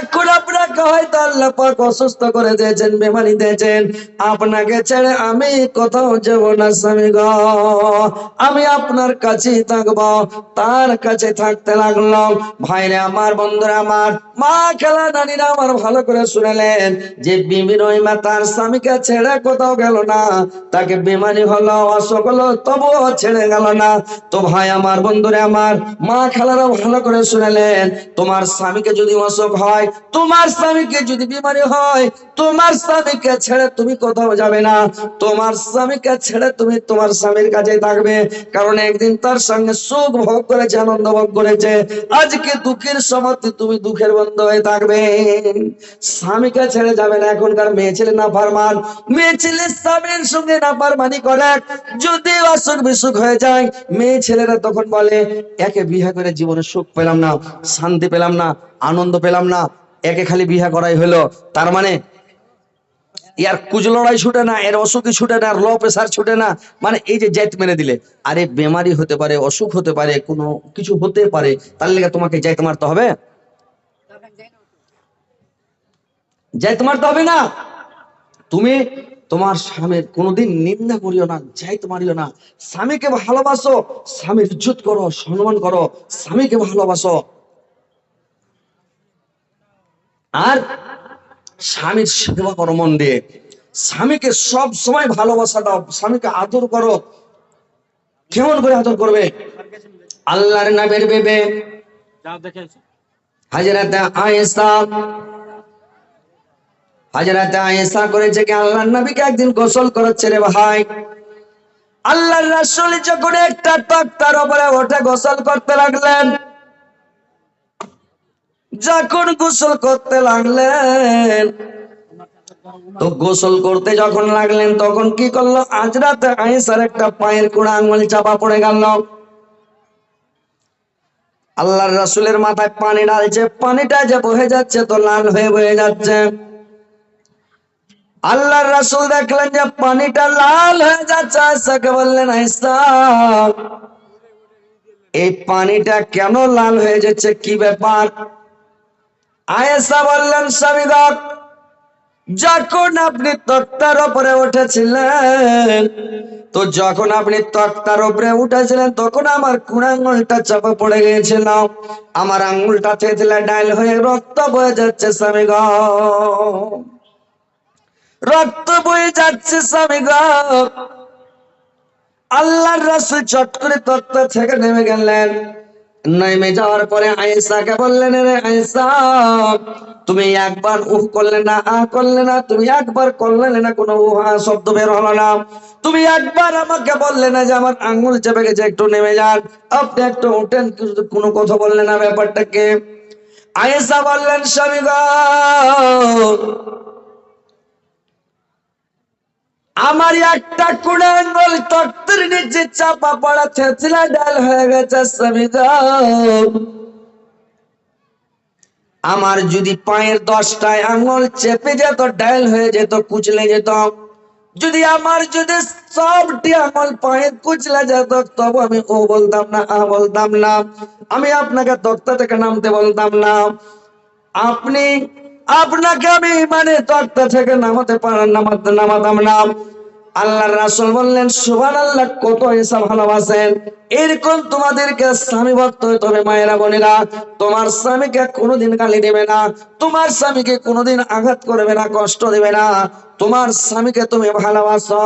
এখন আপনাকে হয়তো আল্লাহ পাক অসুস্থ করে দিয়েছেন বেমারি দিয়েছেন। আপনাকে ছেড়ে আমি কোথাও যাব না, স্বামী গো। আমি আপনার তার কাছে থাকতে লাগলাম। আমার, বন্ধুরা আমার, মা খেলা আমার ভালো করে শুনেলেন যে তার স্বামীকে ছেড়ে কোথাও গেল না। তাকে হলো তবুও ছেড়ে গেল না। তো ভাই আমার, বন্ধুরা আমার, মা খেলারা ভালো করে শুনেলেন, তোমার স্বামীকে যদি অসুখ হয়, তোমার স্বামীকে যদি বিমারি হয়, তোমার স্বামীকে ছেড়ে তুমি কোথাও যাবে না। তোমার স্বামীকে ছেড়ে তুমি তোমার স্বামীর কাছে থাকবে। কারণ একদিন তার সঙ্গে সুখ ভোগ করেছে, আনন্দ ভোগ করেছে। আজকে দুঃখের সময় তুমি দুঃখের বন্ধ হয়ে থাকবে। স্বামীকে ছেড়ে যাবে না এখনকার মেয়ে ছেলে না ফারমান মেয়ে ছেলে স্বামীর সঙ্গে না ফারমানি করে। যদি অসুখ বিসুখ হয়ে যায়, মেয়ে ছেলেরা তখন বলে, একে বিয়ে করে জীবনে সুখ পেলাম না, শান্তি পেলাম না, আনন্দ পেলাম না একে খালি বিহা করাই হলো তার মানে ইয়ার কুজলড়াই ছুটে না, এর অসুখই ছুটে না লো প্রেসার ছুটে না মানে এই যে জাইত মেরে দিলে। আরে বেমারি হতে পারে, অসুখ হতে পারে, কোনো কিছু হতে পারে, তার লেগে তোমাকে জাইত মারতে হবে। জাইত মারতে হবে না। তুমি তোমার স্বামীর কোনোদিন নিন্দা করিও না যাইতে মারিও না। স্বামীকে ভালোবাসো, স্বামীর ইজ্জত করো, সম্মান করো, স্বামীকে ভালোবাসো। আর স্বামীর সেবা করো মন দিয়ে। স্বামীকে সব সময় ভালোবাসা দাও স্বামীকে আদর করো। কেমন করে আদর করবে? আল্লাহর নামের বেবে। হাজরাতে আয়েশা। হাজরাতে আয়েশা করেছে কি আল্লাহর নবীকে একদিন গোসল করাচ্ছে রে ভাই। আল্লাহর রাসূল যখন একটা তক্তার উপরে ওঠে গোসল করতে লাগলেন। যখন গোসল করতে লাগলেন, তো গোসল করতে যখন লাগলেন, তখন কি করল? আজ রাতে আয়েশার একটা পায়ের কোড়া আঙুল চাপা পড়ে গেল। আল্লাহর রাসূলের মাথায় পানি ঢালছে, পানিটা যে বহে যাচ্ছে তো লাল হয়ে বয়ে যাচ্ছে। আল্লাহর রাসূল দেখলেন যে পানিটা লাল হয়ে যাচ্ছে, আয়েশাকে বললেন, আয়েশা, এই পানিটা কেন লাল হয়ে যাচ্ছে? কি ব্যাপার? আয়েশা বললেন স্বামীগক যখন আপনি তক্তার উপরে উঠেছিলেন, তো যখন আপনি তক্তার উপরে উঠেছিলেন, তখন আমার কোন আঙুলটা চাপা পড়ে গিয়েছিল। আমার আঙুলটা থেতলে ডাইল হয়ে রক্ত বয়ে যাচ্ছে, স্বামী গ। রক্ত বয়ে যাচ্ছে, স্বামী গ। আল্লাহর রাসূল চট করে তত্ত্ব থেকে নেমে গেলেন। নেমে যাওয়ার পরে আয়েশাকে বললেন, রে আয়েশা, তুমি একবার উহ করলে না আ করলে না, তুমি একবার করলে না, কোনো উহা শব্দ বের হলো না। তুমি একবার আমাকে বললে না যে আমার আঙ্গুল চেপে গেছে, একটু নেমে যান। আপনি একটু উঠেন কোনো কথা বললেন না ব্যাপারটাকে। আয়েসা বললেন, স্বামী আমার একটা কুড়ে আঙ্গুল তক্তের নিচে চাপা পড়া থেতলা ডাল হয়ে গেছে আমার যদি পায়ের দশটায় আঙুল চেপে যেত, ডাল হয়ে যেত, কুচলে যেত। যদি আমার যদি সবটি আঙুল পায়ের কুচলে যেত, তবু আমি ও বলতাম না, আ বলতাম না। আমি আপনাকে তক্তা থেকে নামতে বলতাম না। আপনি আপনাকে আমি মানে তক্তা থেকে নামাতে পারেন নামাতে নামাতাম না। আল্লাহর রাসূল বললেন, সুবহানাল্লাহ, কত এসা ভালোবাসেন। এরকম তোমাদেরকে স্বামী ভক্ত হতে হবে, মায়েরা বোনেরা। তোমার স্বামীকে কোনোদিন গালি দেবে না, তোমার স্বামীকে কোনোদিন আঘাত করবে না, কষ্ট দেবে না। তোমার স্বামীকে তুমি ভালোবাসো।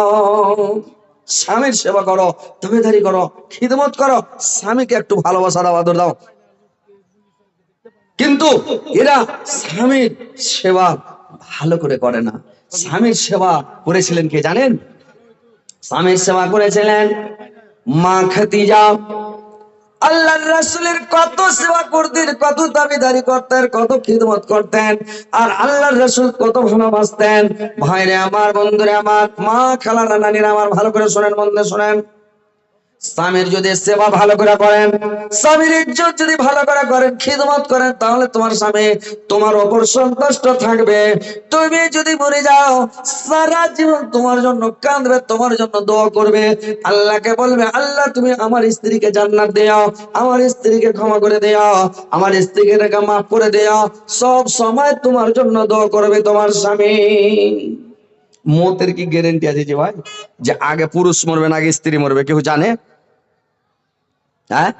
স্বামীর সেবা করো তবেদারি করো, খিদমত করো, স্বামীকে একটু ভালোবাসা দাও আদর দাও। কিন্তু এরা স্বামীর সেবা ভালো করে করে না। স্বামীর সেবা করেছিলেন কে জানেন? স্বামীর সেবা করেছিলেন মা খাদিজা। আল্লাহর রাসূলের কত সেবা করতেন, কত দাবিদারি করতেন, কত খিদমত করতেন, আর আল্লাহর রাসূল কত ভালোবাসতেন। ভাইরে আমার, বন্ধুরে আমার, মা খালারা নানিরা আমার, ভালো করে শোনেন দিয়ে শোনেন। স্বামীর যদি সেবা ভালো করে করেন, স্বামীর ইজ্জত যদি ভালো করে করেন, খিদমত করেন, তাহলে তোমার স্বামী তোমার ওপর সন্তুষ্ট থাকবে। তুমি যদি মরে যাও, সারা জীবন তোমার জন্য কাঁদবে, তোমার জন্য দোয়া করবে। আল্লাহকে বলবে, আল্লাহ, তুমি আমার স্ত্রীকে জান্নাত দেও আমার স্ত্রীকে ক্ষমা করে দেও আমার স্ত্রীকে রেখা মাফ করে দেও সব সময় তোমার জন্য দোয়া করবে তোমার স্বামী। মতের কি গ্যারেন্টি আছে যে ভাই? যে আগে পুরুষ মরবে না, আগে স্ত্রী মরবে, কেউ জানে? হ্যাঁ?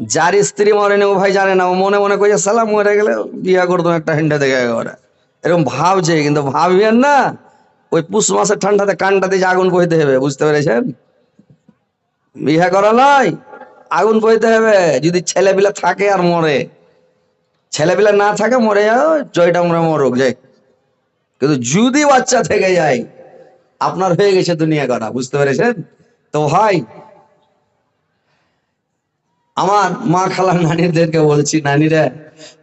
যার স্ত্রী মরেনি ও ভাই জানে না, ও মনে মনে কইছে, সালাম মরে গেলে বিয়া করতো একটা হেন্ডা দেখে ওরা এরকম ভাবছে কিন্তু ভাববেন না, ওই পুষ মাসের ঠান্ডাতে কানটাতে যে আগুন বইতে হবে, বুঝতে পেরেছেন? বিয়া করা নয়, আগুন বইতে হবে, যদি ছেলেপিলা থাকে আর মরে। ছেলেপিলা না থাকে, মরে যাও, জয়টা আমরা মরুক, যাই। কিন্তু যদি বাচ্চা থেকে যায়, আপনার হয়ে গেছে দুনিয়া করা বুঝতে পেরেছেন? তো ভাই আমার মা খালা নানিদেরকে বলছি, নানিরা,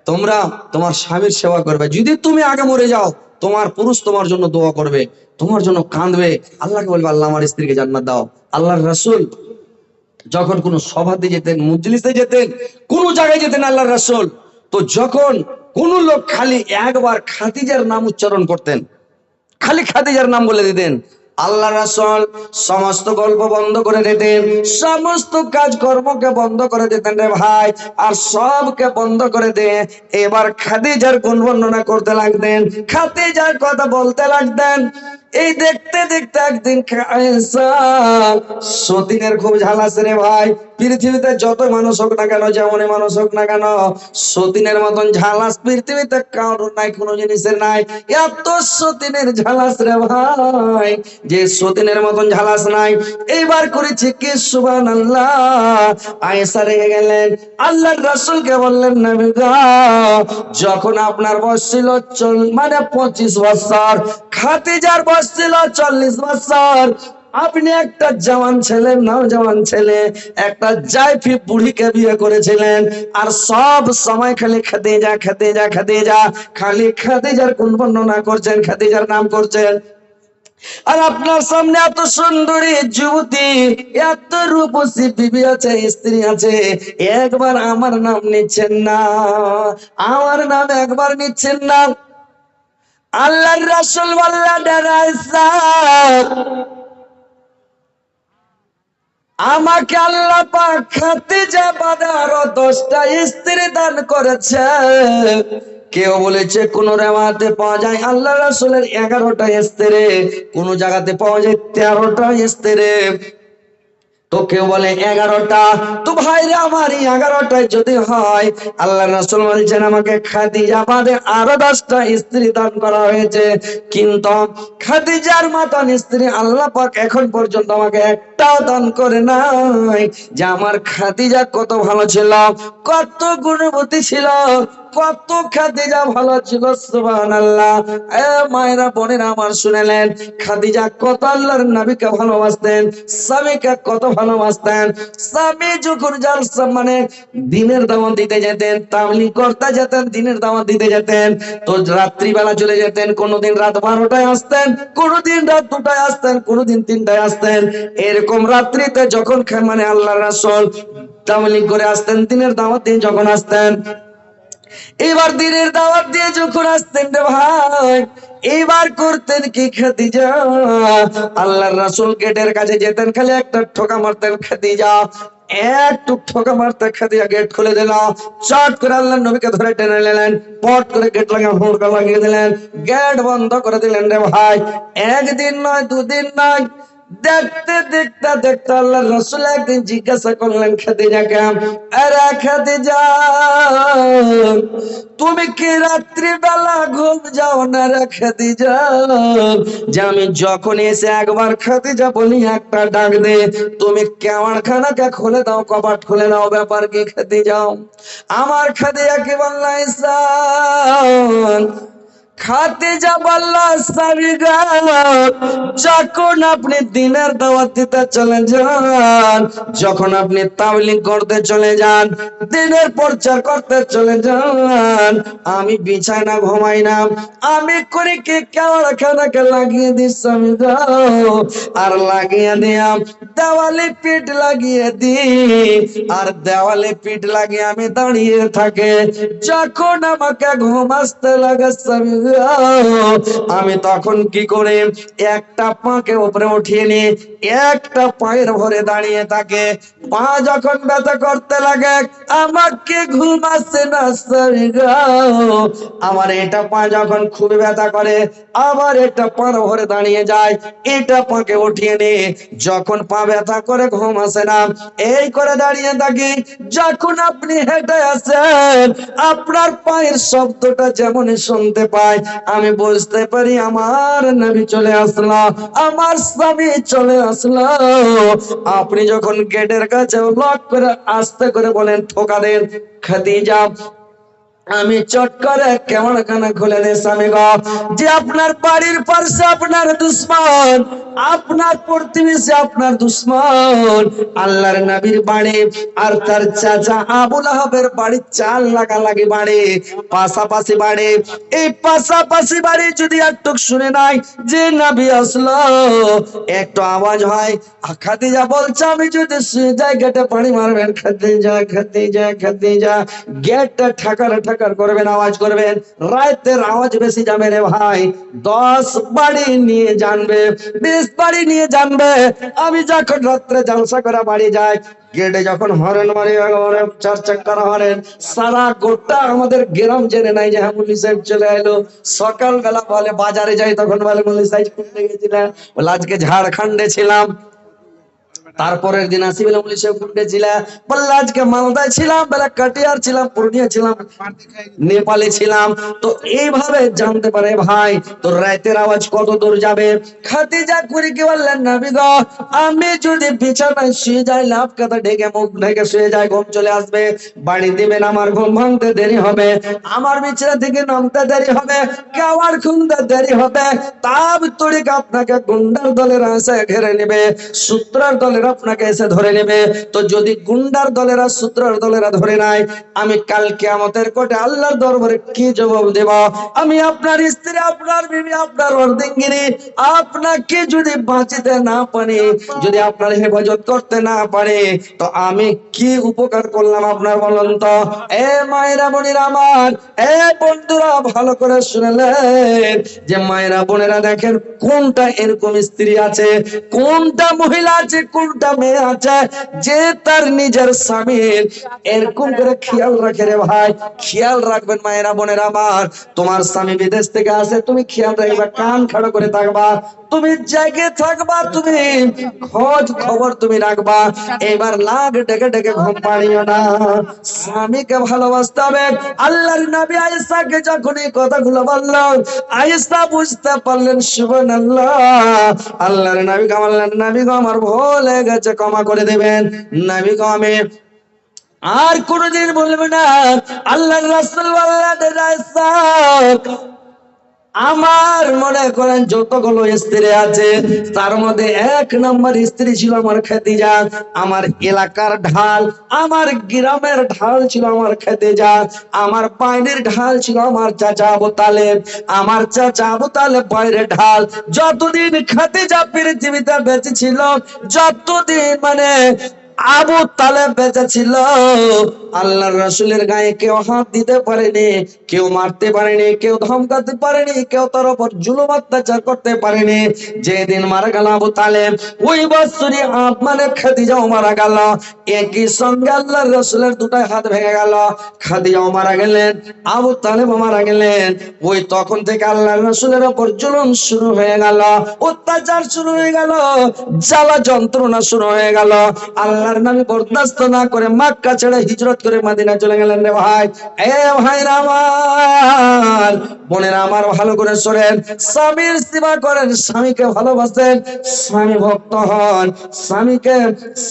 তোমরা তোমার স্বামীর সেবা করবে। যদি তুমি আগে মরে যাও, তোমার পুরুষ তোমার জন্য দোয়া করবে, তোমার জন্য কাঁদবে। আল্লাহকে বলবে, আল্লাহ আমার স্ত্রীকে জান্নাত দাও। আল্লাহর রাসূল যখন কোনো সভাতে যেতেন, মজলিসে যেতেন, কোন জায়গায় যেতেন আল্লাহর রাসূল, তো যখন কোন লোক খালি একবার খাদিজার নাম উচ্চারণ করতেন, খালি খাদিজার নাম বলে দিতেন আল্লাহ রাসল সমস্ত গল্প বন্ধ করে দিতেন, সমস্ত কাজ কর্মকে বন্ধ করে দিতেন রে ভাই, আর সবকে বন্ধ করে দে এবার খাদিজার গুণ বর্ণনা করতে লাগতেন, খাদিজার কথা বলতে লাগতেন। এই দেখতে দেখতে একদিন সতীনের খুব ঝাল রে ভাই। পৃথিবীতে যত মানুষ হোক না কেন, যেমনই মানুষ হোক না কেন, সতীনের মতন ঝালাস পৃথিবীতে কারোর নাই, কোনো জিনিসের নাই। এত সতীনের ঝালাস রে ভাই, যে সতীনের মতন ঝালাস নাই। এইবার করেছি কি? সুবান আল্লাহ আয়েসা রেগে গেলেন। আল্লাহর রাসূলকে বললেন, নবী যখন আপনার বয়স ছিল মানে পঁচিশ বছর খাতিজার বয়স ছিল চল্লিশ বছর। আপনি একটা জওয়ান ছেলে, নাও জওয়ান ছেলে, একটা জাইফি বুড়িকে বিয়ে করেছিলেন, আর সব সময় খালি খাদিজা খাদিজা খাদিজা, খালি খাদিজার কোন বর্ণনা করছেন, খাদিজার নাম করছেন। আর আপনার সামনে এত সুন্দরী যুবতী, এত রূপসী বিবি আছে, স্ত্রী আছে, একবার আমার নাম নিচ্ছেন না, আমার নাম একবার নিচ্ছেন না। আল্লাহর রাসূল বললেন আমাকে আল্লাহ পাক খাতিজা বাদে আরও দশটা স্ত্রী দান করেছে। কেউ বলেছে, কোন রেওয়াতে পাওয়া যায় আল্লাহ রাসূলের এগারোটা স্ত্রী, কোন জায়গাতে পাওয়া যায় তেরোটা স্ত্রী। তো কেউ বলে, এগারোটা? তো ভাইরা আমার এই এগারোটায় যদি হয়, আল্লাহ রাসূল বলছেন, আমাকে খাদিজা বাদে আরও দশটা স্ত্রী দান করা হয়েছে। কিন্তু খাদিজার মতন স্ত্রী আল্লাহ পাক এখন পর্যন্ত আমাকে একটাও দান করে নাই যে আমার খাদিজা কত ভালো ছিল, কত গুণবতী ছিল কত খাদিজা ভালো ছিল, সুবহানাল্লাহ। এ মায়েরা, বোনেরা আমার শুনেলেন, খাদিজা কত আল্লাহর নবীকে ভালোবাসতেন, স্বামীকে কত ভালোবাসতেন। স্বামী যখন জালসা মানে দিনের দাওয়াত দিতে যেতেন, তাবলিগ করতে যেতেন, দিনের দাওয়াত দিতে যেতেন, তো রাত্রিবেলা চলে যেতেন, কোনোদিন রাত বারোটায় আসতেন, কোনোদিন রাত দুটায় আসতেন, কোনোদিন তিনটায় আসতেন। এরকম রাত্রিতে যখন মানে আল্লাহ রাসূল তাবলিগ করে আসতেন, দিনের দাওয়াত দিয়ে যখন আসতেন এবার দিনের দাওয়াত দিয়ে যখন আসতেন রে ভাই, এবার করতেন কি খাদিজা? আল্লাহর রাসূল গেটের কাছে যেতেন, খালি একটা ঠোকা মারতেন, খাদিজা। একটু ঠোকা মারতে খাদিজা গেট খুলে দিল। চট করে আল্লাহ নবীকে ধরে টেনে নিলেন, পট করে গেট লাগিয়ে হুড়কা লাগিয়ে দিলেন, গেট বন্ধ করে দিলেন রে ভাই। একদিন নয়, দুদিন নয় দেখতে দেখতে দেখতে আল্লাহ রসুল একদিন জিজ্ঞাসা করলেন খাদিজাকে আরে তুমি কি রাত্রিবেলা ঘুম যাও না রে খাদিজা? যে আমি যখন এসে একবার খাদিজা বলি, একটা ডাক দে। তুমি কেমন খানাকে খুলে দাও, কপাট খুলে দাও, ব্যাপার কি খাদিজা? আমার খাদিজা কি বললাই খাদিজা বললা স্বামী গো, যখন আপনি দিনের দাওয়াত দিতে চলে যান যখন আপনি তাবলিগ করতে চলে যান দিনের প্রচার করতে চলে যান আমি বিছানা ঘুমাই না আমি করি কি কেমন খানাকে লাগিয়ে দিস গো, আর লাগিয়ে দিয়াম দেওয়ালে পিঠ লাগিয়ে দি আর দেওয়ালে পিঠ লাগিয়ে আমি দাঁড়িয়ে থাকে যখন আমাকে ঘুম আসতে লাগে গো, আমি তখন কি করে একটা পাকে উপরে উঠিয়ে নি একটা পায়ের ভরে দাঁড়িয়ে থাকে পা যখন ব্যথা করতে লাগে, আমাকে ঘুম আসছে না আমার এটা পা যখন খুবই ব্যথা করে, আবার একটা পার ভরে দাঁড়িয়ে যায়, এটা পাকে উঠিয়ে নে যখন পা ব্যথা করে ঘুম আসে না, এই করে দাঁড়িয়ে থাকি। যখন আপনি হেঁটে আসেন, আপনার পায়ের শব্দটা যেমন শুনতে পাই আমি বুঝতে পারি আমার নবী চলে আসলো, আমার স্বামী চলে আসলো। আপনি যখন গেটের কাছে লক করে আস্তে করে বলেন, ঠোকা দেন, খাদিজা আমি চট করে কেমন কানা খুলে দে স্বামী গো? যে আপনার বাড়ির পাশে আপনার দুশ্মন, আপনার প্রতিবেশী আপনার দুশ্মন, আল্লাহর নবীর বাড়ি আর তার চাচা আবুল আহাবের বাড়ি চাল লাগা লাগি বাড়ি, পাশাপাশি বাড়ি। এই পাশাপাশি বাড়ি যদি একটু শুনে নাই, যে নবী আসলো, একটু আওয়াজ হয় খাতে যা বলছে, আমি যদি শুয়ে যাই গেটে পানি মারবেন, খাদিজা খাদিজা খাদিজা। গেটটা ঠাকার ঠাকার করবেন, আওয়াজ করবেন। রাতের আওয়াজ বেশি যাবে রে ভাই। দশ বাড়ি নিয়ে জানবে, বিশ বাড়ি নিয়ে জানবে। আমি যখন রাত্রে জালসা করে বাড়ি যাই, গেটে যখন হরেন মারি চার চাক্কার হরেন, সারা গোটা আমাদের গ্রাম জেনে নাই যে হ্যাঁ মুলি সাহেব চলে এলো। সকালবেলা বলে বাজারে যাই, তখন বলে মুলি সাহেব গেছিলেন? আজকে ঝাড়খণ্ডে ছিলাম। তারপরের দিন আসি বলে পুলিশে কুন্ডে ছিলাম বললে, আজকে মালদায় ছিলাম, বেলা কাটিয়ার ছিলাম, পুরুলিয়া ছিলাম, নেপালে ছিলাম। তো এইভাবে জানতে পারে, ভাই তো রাতের আওয়াজ কত দূর যাবে? খাদিজা করে কি বললেন, নবী গো, আমি যদি বিছানায় শুয়ে যাই, লাভ কথা ঢেকে মুখ ঢেকে শুয়ে যাই, ঘুম চলে আসবে। বাড়ি দিবেন, আমার ঘুম ভাঙতে দেরি হবে। আমার বিছানা থেকে নামতে দেরি হবে, খাওয়ার খুলতে দেরি হবে। তাব তরিক আপনাকে গুন্ডার দলের এসে ঘেরে নেবে, সূত্রার দলের আপনাকে এসে ধরে নেবে। তো যদি গুন্ডার দলেরা সূত্রার দলেরা ধরে নাই আমি কালকে আমাদের কোটে আল্লাহর দরবারে কি জবাব দেব? আমি আপনার স্ত্রী, আপনার বিবি, আপনার অর্ধেঙ্গিনী, আপনাকে যদি বাঁচিতে না পারি, যদি আপনার হেফাজত করতে না পারে, তো আমি কি উপকার করলাম আপনার বলুন তো? এ মায়েরা, বোনেরা আমার, এ বন্ধুরা ভালো করে শুনলেন। যে মায়েরা, বোনেরা দেখেন কোনটা এরকম স্ত্রী আছে, কোনটা মহিলা আছে কোনটা মেয়ে আছে, যে তার নিজের স্বামীর এরকম করে খেয়াল রাখে রে ভাই, খেয়াল রাখবেন মায়েরা, বোনেরা আমার। তোমার স্বামী বিদেশ থেকে আসে, তুমি খেয়াল রাখবা, কান খাড়ো করে থাকবা। তুমি জেগে থাকবা, তুমি খোঁজ খবর তুমি রাখবা। এবার লাগ ডেকে ডেকে ঘুম পাড়িও না। স্বামীকে ভালোবাসতে হবে আল্লাহর নবী আয়েশাকে যখন এই কথাগুলো বলল, আয়েশা বুঝতে পারলেন, সুবহানাল্লাহ। আল্লাহর নবী কামাল্লার নবী গো আমার ভুল হয়ে গেছে, ক্ষমা করে দেবেন। নবী গো আমি আর কোনদিন বলবে না। আল্লাহর রাসূল আয়েশা আমার মনে করেন যতগুলো স্ত্রী আছে, তার মধ্যে এক নম্বর স্ত্রী ছিল আমার খাদিজা, আমার এলাকার ঢাল, আমার গ্রামের ঢাল ছিল আমার খাদিজা, আমার বাইরের ঢাল ছিল আমার চাচা আবু তালেব, আমার চাচা আবু তালেব ঢাল যতদিন খাদিজা পৃথিবীতে বেঁচে ছিল, যতদিন মানে আবু তালেব বেঁচে ছিল আল্লাহর রাসূলের গায়ে কেউ হাত দিতে পারেনি, কেউ মারতে পারেনি, কেউ ধমকাতে পারেনি, কেউ তার উপর জুলুম অত্যাচার করতে পারেনি। যেদিন মারা গেল আবু তালেব, ওই বছরই মানে খাদিজাও মারা গেল। একই সঙ্গে আল্লাহর রাসূলের দুটাই হাত ভেঙে গেল। খাদিজাও মারা গেলেন, আবু তালেবও মারা গেলেন। ওই তখন থেকে আল্লাহর রাসূলের উপর জুলুম শুরু হয়ে গেল, অত্যাচার শুরু হয়ে গেল, জ্বালা যন্ত্রণা শুরু হয়ে গেল। আল্লাহর নামে বরদাস্ত না করে মক্কা ছেড়ে হিজরত করে মদিনা চলে গেলেন রে ভাই। এ ভাই আমার, বোনেরা আমার, ভালো করে শোনেন। স্বামীর সেবা করেন, স্বামীকে ভালোবাসেন, স্বামী ভক্ত হন, স্বামীকে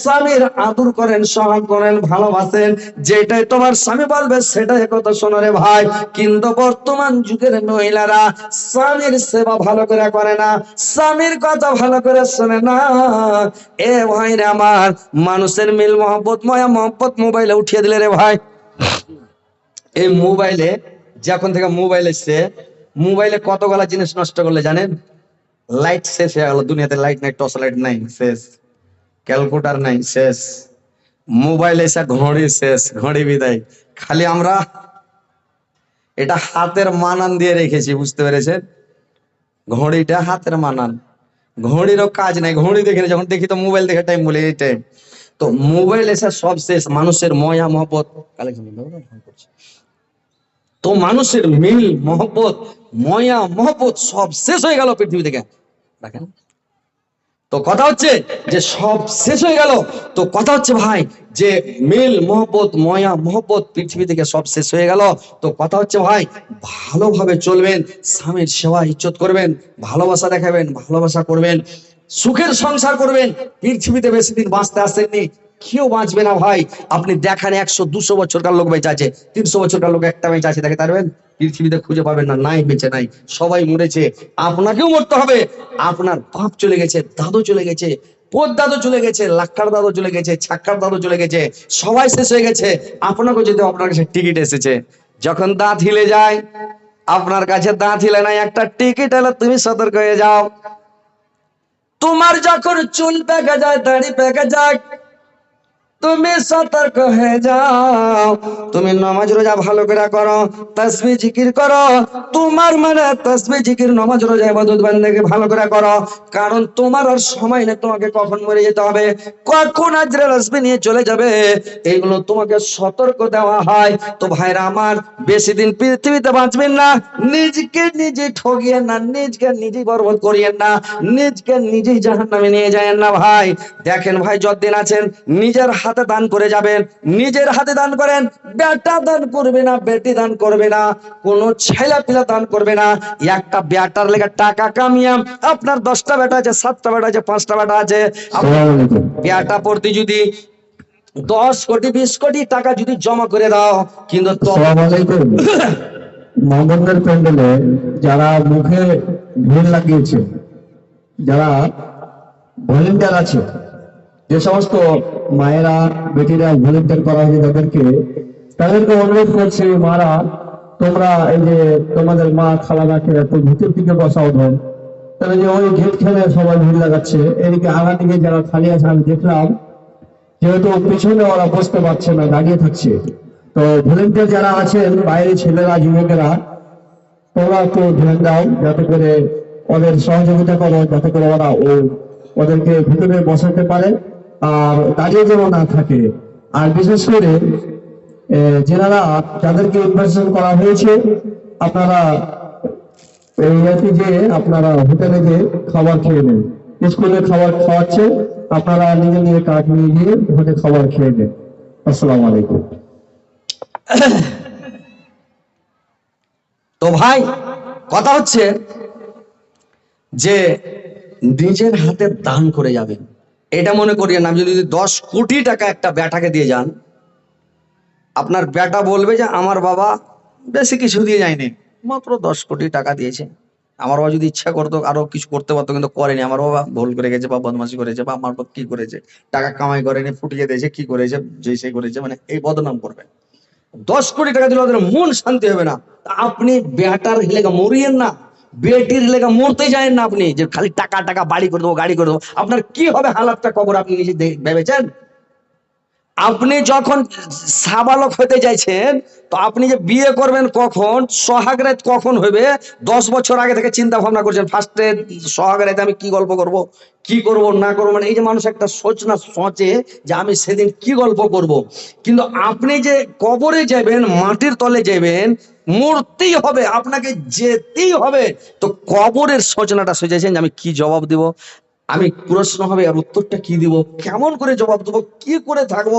স্বামীর আদর করেন সহন করেন, ভালোবাসেন। যেটাই তোমার স্বামী বলবে, সেটাই কথা শোনো রে ভাই। কিন্তু বর্তমান যুগের মহিলারা স্বামীর সেবা ভালো করে করে না, স্বামীর কথা ভালো করে শোনে না। এ ভাই রে মানুষের মিল, মহব্বত, ময়া, মহব্বত মোবাইলে উঠিয়ে দিলে রে ভাই? এই মোবাইলে, যখন থেকে মোবাইল এসছে, মোবাইলে কতগুলা জিনিস নষ্ট করলে জানেন? লাইট শেষ হয়ে গেল, দুনিয়াতে লাইট নাই টর্চ লাইট নাই, শেষ। ক্যালকুলেটার নাই, শেষ। মোবাইল এসে ঘড়ি শেষ, ঘড়ি বিদায়। খালি আমরা এটা হাতের মানান দিয়ে রেখেছি, বুঝতে পেরেছেন? ঘড়িটা হাতের মানান। ঘড়িরও কাজ নাই, ঘড়ি দেখে যখন দেখি তো মোবাইল দেখে টাইম বলে, এই টাইম তো মোবাইল এসে সব শেষ, মানুষের ময়া মহব্বত তো মানুষের মিল, মহব্বত, ময়া মহব্বত সব শেষ হয়ে গেল পৃথিবী থেকে। দেখেন। তো কথা হচ্ছে যে সব শেষ হয়ে গেল। তো কথা হচ্ছে ভাই যে মিল, মহব্বত, ময়া মহব্বত পৃথিবী থেকে সব শেষ হয়ে গেল। তো কথা হচ্ছে ভাই ভালোভাবে চলবেন, স্বামীর সেবা ইজ্জত করবেন, ভালোবাসা দেখাবেন, ভালোবাসা করবেন। সুখের সংসার করবেন। পৃথিবীতে বেশি দিন বাঁচতে আসেননি। কেউ বাঁচবে না ভাই। আপনি দেখান একশো, দুশো বছরকার লোক বেঁচে আছে, তিনশো বছরকার লোক একটা বেঁচে আছে, দেখে পারবেন পৃথিবীতে খুঁজে পাবেন না, নাই বেঁচে নাই, সবাই মরেছে। আপনাকেও মরতে হবে। আপনার বাপ চলে গেছে, দাদু চলে গেছে পোত দাদু চলে গেছে, লাক্কার দাদু চলে গেছে, ছাক্কার দাদু চলে গেছে, সবাই শেষ হয়ে গেছে। আপনাকেও যদি আপনার কাছে টিকিট এসেছে। যখন দাঁত হিলে যায়, আপনার কাছে দাঁত হিলে নাই, একটা টিকিট এলে তুমি সতর্ক হয়ে যাও। তোমার যখন চুল পেকে যায় দাড়ি পেকে যায় তুমি সতর্ক হয়ে যাও। তুমি নামাজ রোজা ভালো করে করো তসবি জিকির করো। তোমার মানে তসবি জিকির, নামাজ রোজা ইবাদত বান্দাকে ভালো করে করো। কারণ তোমার আর সময় নেই, তোমাকে কখন মরে যেতে হবে, কখন আজরে রসবি নিয়ে চলে যাবে। এইগুলো তোমাকে সতর্ক দেওয়া হয়। তো ভাইরা আমার, বেশি দিন পৃথিবীতে বাঁচবেন না, নিজকে নিজে ঠগিয়ে না, নিজকে নিজেই বরবাদ করিয়েন না, নিজকে নিজেই জাহান্নামে নিয়ে যায় না ভাই। দেখেন ভাই, যতদিন আছেন, নিজের হাতে দান করে যাবেন নিজের হাতে দান করেন বেটা দান করবে না বেটি দান করবে না কোনো ছেলে পিলা দান করবে না। একটা বেটার লেগে টাকা কামিয়ে আপনার দশটা বেটা আছে সাতটা বেটা আছে পাঁচটা বেটা আছে। বেটা পড়তে যদি দশ কোটি বিশ কোটি টাকা যদি জমা করে দাও কিন্তু মামুনের প্যান্ডেলে যারা মুখে ভিড় লাগিয়েছে যারা ভলেন্টিয়ার আছে যে সমস্ত মায়েরা, বেটিরা ভলেন্টিয়ার করা হয়েছে তাদেরকে তাদেরকে অনুরোধ করছে, মারা, তোমরা এই যে তোমাদের মা খালাদাকে একটু ভিতর দিকে বসাও ধর। তাহলে যে ওই গেট খেলে সবাই ভিড় লাগাচ্ছে। এদিকে আগা দিকে যারা খালি আছে, আমি দেখলাম, যেহেতু পিছনে ওরা বসতে পারছে না, দাঁড়িয়ে থাকছে। তো ভলেন্টিয়ার যারা আছেন বাইরে ছেলেরা, যুবকেরা, তোমরা একটু ধ্যান দাও, যাতে করে ওদের সহযোগিতা করো, যাতে করে ওরা ও ওদেরকে ভিতরে বসাতে পারে। আর দাঁড়িয়ে যেন না থাকে। আর বিশেষ করে যেনারা যাদেরকে ইনভাইটেশন করা হয়েছে, আপনারা ইয়াতে যে আপনারা হোটেলে যে খাবার খেয়ে নেন, স্কুলে খাবার খাওয়াচ্ছে, আপনারা নিজে নিজে কাজ নিয়ে গিয়ে হোটেলে খাবার খেয়ে নেন। আসসালামু আলাইকুম। তো ভাই, কথা হচ্ছে যে নিজের হাতে দান করে যাবেন। এটা মনে করিয়েন, আমি যদি দশ কোটি টাকা একটা ব্যাটাকে দিয়ে যান, আপনার ব্যাটা বলবে যে, আমার বাবা বেশি কিছু দিয়ে যায়নি, মাত্র দশ কোটি টাকা দিয়েছে। আমার বাবা যদি ইচ্ছা করতো, আরও কিছু করতে পারতো, কিন্তু করেনি। আমার বাবা ভুল করে গেছে বা বদমাশি করেছে বা আমার কি করেছে, টাকা কামাই করেনি, ফুটিয়ে দিয়েছে, কি করেছে, যে সে করেছে মানে এই বদনাম করবে। দশ কোটি টাকা দিলে ওদের মন শান্তি হবে না। আপনি বেটার লেগা মরিয়েন না। বেটির লেগা মরতে যায় না আপনি। যে খালি টাকা টাকা, বাড়ি করে দেবো, গাড়ি করে দেবো। আপনার কি হবে হালাতটা কবর আপনি নিজে ভেবেছেন? আপনি যখন সাবালক হতে চাইছেন তো আপনি যে বিয়ে করবেন কখন সোহাগ রাত কখন হবে দশ বছর আগে থেকে চিন্তা ভাবনা করছেন ফার্স্টে সোহাগ রাতে আমি কি গল্প করব, কি করব, না করব মানে এই যে মানুষ একটা সোচ না সোচে যে আমি সেদিন কি গল্প করব। কিন্তু আপনি যে কবরে যাবেন মাটির তলে যাবেন মরতেই হবে, আপনাকে যেতেই হবে, তো কবরের সচনাটা সোচেছেন যে আমি কি জবাব দিব? আমি প্রশ্ন হবে আর উত্তরটা কি দিব? কেমন করে জবাব দেবো? কি করে থাকব?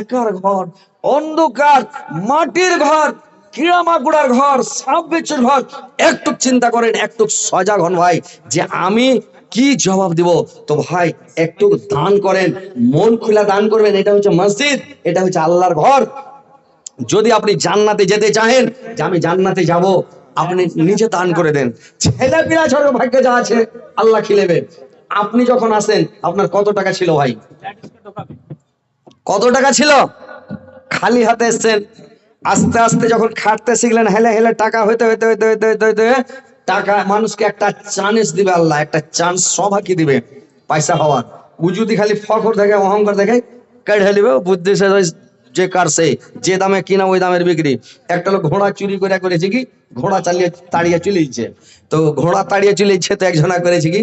একার ঘর, অন্ধকার, মাটির ঘর কিড়া মাকুড়ার ঘর সাপ বিচ্ছুর ঘর। একটু চিন্তা করেন, একটু সজাগ হন ভাই, যে আমি কি জবাব দিব? তো ভাই, একটু দান করেন, মন খোলা দান করবেন। এটা হচ্ছে মসজিদ, এটা হচ্ছে আল্লাহর ঘর। যদি আপনি জান্নাতে যেতে চাহেন, যে আমি জান্নাতে যাব, আপনি নিজে দান করে দেন। ছেলে পিলা ছোট ভাগ্যে যা আছে, আল্লাহ খিলেবে আপনি যখন আসেন, আপনার কত টাকা ছিল ভাই? কত টাকা ছিল? খালি হাতে এসছেন। আস্তে আস্তে যখন খাটতে শিখলেন, হেলে হেলে টাকা হইতে হইতে হইতে হইতে হইতে হইতে, টাকা মানুষকে একটা চান্স দিবে আল্লাহ, একটা চান্স সবাইকে দিবে পয়সা হওয়ার। ও যদি খালি ফখর দেখে, অহংকার দেখে কেড়ে নিবে, বুদ্ধি সে কার কারছে যে দামে কিনা ওই দামের বিক্রি। একটা লোক ঘোড়া চুরি করে করেছে কি? ঘোড়া চালিয়ে, তাড়িয়ে চলেছে তো ঘোড়া তাড়িয়ে চলেছে তো একজনা করেছে কি?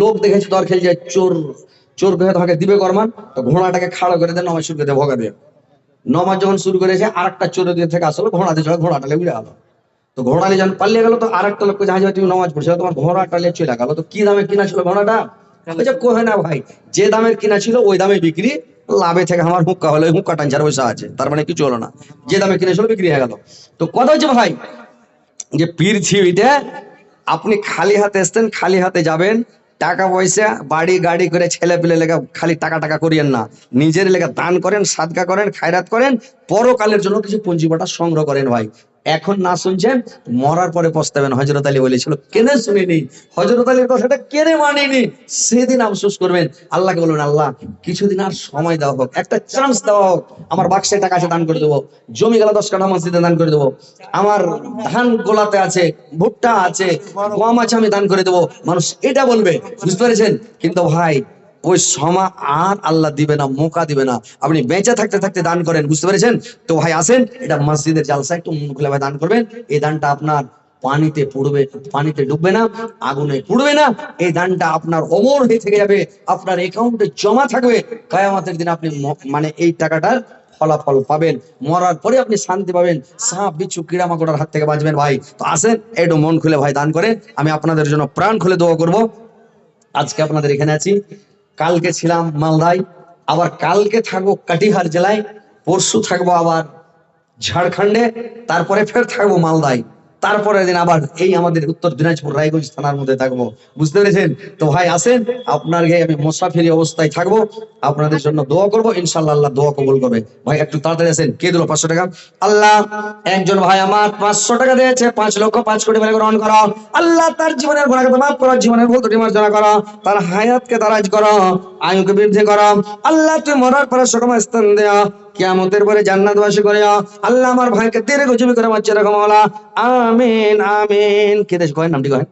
লোক দেখেছে, দর খেলছে, চোর চোর কহে তোমাকে দিবে করমান তো ঘোড়াটাকে খাড়া করে দেয় নমাজ শুরু করে দেয় ভগা দিয়ে নমাজ যখন শুরু করেছে আর একটা চোর দিয়ে থেকে আসলো ঘোড়া দিয়ে ঘোড়াটা উড়ে গেল তো ঘোড়া নিয়ে যখন পালিয়ে গেল, তো আর একটা লোককে জাহাজ তুমি নমাজ পড়ছো তোমার ঘোড়াটা নিয়ে চলে গেল। তো কি দামে কিনা ছিল ঘোড়াটা? বলছে কোহে না ভাই? যে দামের কিনা ছিল, ওই দামে বিক্রি, লাভে থেকে আমার হুক্কা হলো হুক্কা টানচার পয়সা আছে, তার মানে কিছু হলো না। যে দামে কিনেছিল বিক্রি হয়ে গেল। তো কথা হচ্ছে ভাই, যে পৃথিবীতে আপনি খালি হাতে এসছেন, খালি হাতে যাবেন, টাকা পয়সা, বাড়ি, গাড়ি করে ছেলে পেলে লেগে খালি টাকা টাকা করিয়েন না। নিজের লেগে দান করেন সাদকা করেন, খায়রাত করেন, পরকালের জন্য কিছু পুঁজিবাটা সংগ্রহ করেন ভাই। এখন না শুনছেন, মরার পরে পস্তাবেন। হজরত আলী বলেছিল, কেনে শুনিনি? হজরত আলীর কথাটা কেনে মানিনি? সেদিন আফসোস করবেন, আল্লাহকে বলবেন, আল্লাহ, কিছুদিন আর সময় দেওয়া হোক, একটা চান্স দেওয়া হোক, আমার বাক্সে টাকা আছে দান করে দেবো, জমি গেলা দশ কাঠা মসজিদে দান করে দেবো, আমার ধান গোলাতে আছে, ভুট্টা আছে, গম আছে আমি দান করে দেবো। মানুষ এটা বলবে, বুঝতে পেরেছেন? কিন্তু ভাই ওই সমা আর আল্লাহ দিবে না, মোকা দিবে না। আপনি বেঁচে থাকতে থাকতে দান করেন, বুঝতে পেরেছেন? তো ভাই আসেন, এটা মসজিদের জালসা, একটু মন খুলে ভাই দান করবেন। এই দানটা আপনার পানিতে পড়বে, পানিতে ডুববে না, আগুনে পুড়বে না। এই দানটা আপনার অমর হয়ে থেকে যাবে, আপনার অ্যাকাউন্টে জমা থাকবে। কায়ামাতের দিন আপনি মানে এই টাকাটার ফলাফল পাবেন। মরার পরে আপনি শান্তি পাবেন। সাপ, বিচ্ছু, কিড়া মাকড়ার হাত থেকে বাঁচবেন ভাই। তো আসেন, একটু মন খুলে ভাই দান করেন। আমি আপনাদের জন্য প্রাণ খুলে দোয়া করব। আজকে আপনাদের এখানে আছি। কালকে ছিলাম মালদায়, আবার কালকে থাকব কাটিহার জেলায়, পরশু থাকব আবার ঝাড়খণ্ডে, তারপরে ফের থাকব মালদায়। তারপরের দিন আবার এই আমাদের উত্তর দিনাজপুর, রায়গঞ্জ থানার মধ্যে থাকব। বুঝতে পেরেছেন? তো ভাই আসেন আপনার গায়ে আমি মোসাফিরি অবস্থায় থাকব। আপনাদের জন্য দোয়া করব। ইনশাল্লাহ দোয়া কবুল করবে। ভাই, একটু তাড়াতাড়ি আসেন কে দিল পাঁচশো টাকা? আল্লাহ, একজন ভাই আমার পাঁচশো টাকা দিয়েছে। পাঁচ লক্ষ পাঁচ কোটি বলে গ্রহণ করো। আল্লাহ তার জীবনের গুণাকে মাফ করো। জীবনের ভুল ত্রুটি মার্জনা করো। তার হায়াতকে দারাজ করো। আয়ুকে বৃদ্ধি করো। আল্লাহ, তুই মরার পরে সকম স্থান দেয়া কিয়ামতের পরে জান্নাত বাসী করে আল্লাহ আমার ভাইকে তেরে গজবি করে মারছে এরকম আল্লাহ আমিন আমিন। কে দেশ কয়? নামটি কয়?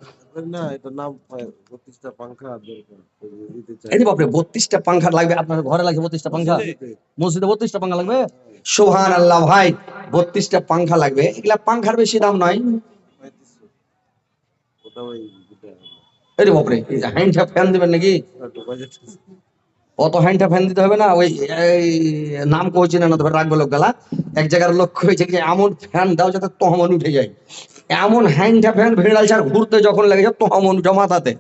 বত্রিশটা পাংখা লাগবে। আপনার ঘরে লাগবে বত্রিশটা মসজিদে বত্রিশটা পাংখা লাগবে? সোহান আল্লাহ ভাই বত্রিশটা পাংখা লাগবে। এগুলা পাংখার বেশি দাম নয়। বাপরে হ্যান্ডটা ফ্যান দিবেন নাকি? অত হ্যান্ডটা ফ্যান দিতে হবে না, ওই নাম কোচি না তবে রাখবে লোক গেলা। এক জায়গার লক্ষ্য হয়েছে যে এমন ফ্যান দাও যাতে তহমন উঠে যায়। এমন হ্যান্ডটা ফ্যান ভেড়ালছে আর ঘুরতে যখন লেগেছে তহমন উঠে মাথাতে।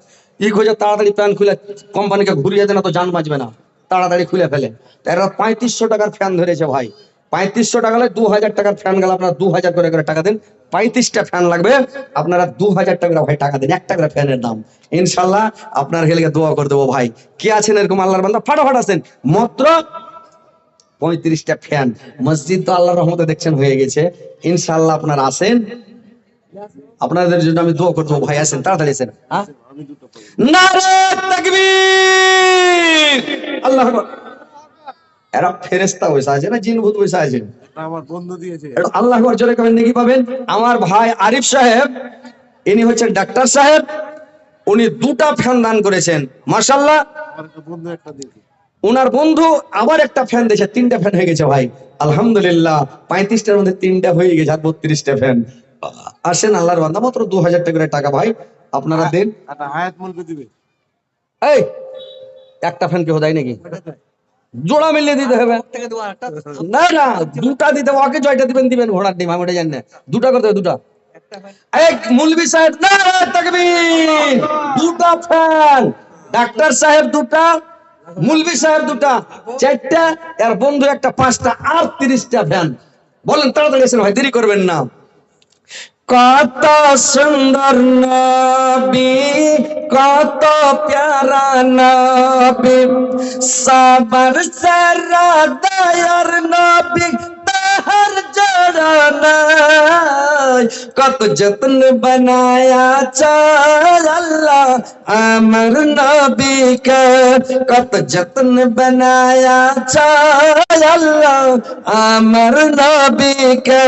ই খোঁজে তাড়াতাড়ি প্যান খুলে, কোম্পানিকে ঘুরিয়ে দেয় না তো যান বাঁচবে না। তাড়াতাড়ি খুলে ফেলে। এরা পঁয়ত্রিশশো টাকার ফ্যান ধরেছে ভাই। পঁয়ত্রিশশো টাকা দু হাজার টাকার ফ্যান গেলে, আপনারা দু হাজার করে করে টাকা দেন। পঁয়ত্রিশটা ফ্যান লাগবে, আপনারা দু হাজার টাকা করে ভাই টাকা দেন, একটা করে ফ্যানের দাম। ইনশাল্লাহ আপনার হেলে দোয়া করে দেবো ভাই। কে আছেন এরকম আল্লাহর বান্দা? ফাটাফাট আছেন। মাত্র পঁয়ত্রিশটা ফ্যান মসজিদ তো আল্লাহর রহমতে দেখছেন, হয়ে গেছে। ইনশাল্লাহ আপনারা আসেন আপনাদের জন্য আমি দোয়া করতে ভাই আসেন তাড়াতাড়ি আসেন হ্যাঁ? আল্লাহ। এরা ফেরেস্তা বসে আছে না জিন ভূত বসে আছে আমার বন্ধু দিয়েছে। আল্লাহ জোরে নাকি পাবেন। আমার ভাই আরিফ সাহেব ইনি হচ্ছেন ডাক্তার সাহেব উনি দুটা ফ্যান দান করেছেন দিয়েছে। ওনার বন্ধু আবার একটা ফ্যান দিয়েছে তিনটা ফ্যান হয়ে গেছে ভাই। আলহামদুলিল্লাহ পঁয়ত্রিশটার মধ্যে তিনটা হয়ে গেছে আর বত্রিশটা ফ্যান। আসেন আল্লাহর বান্দা মাত্র দু হাজার টাকা করে টাকা ভাই আপনারা দেন। হায়াত মুলকে দিবে। এই একটা ফ্যান কেউ দেয় নাকি? জোড়া মিলিয়ে দিতে হবে। না না দুটা দিতে হবে। ওকে জয়টা দিবেন দিবেন ঘোড়ার ডিম আমি ওটা জানি না। দুটা করতে হবে দুটা। এক মুলবি সাহেব না তাকবীর! দুটা ফ্যান ডাক্তার সাহেব দুটা মুলবি সাহেব দুটা চারটা আর বন্ধু একটা পাঁচটা আর তিরিশটা ফ্যান বলেন তাড়াতাড়ি এসে ভাই দেরি করবেন না। কত সুন্দর নবী কত প্যারা নবী সাবার সারা দয়ার নবী তাহার জড়া নাই কত যত্ন বানায়া চাল আল্লাহ আমার নবীকে কত যত্ন বানায়া চাল আল্লাহ আমার নবীকে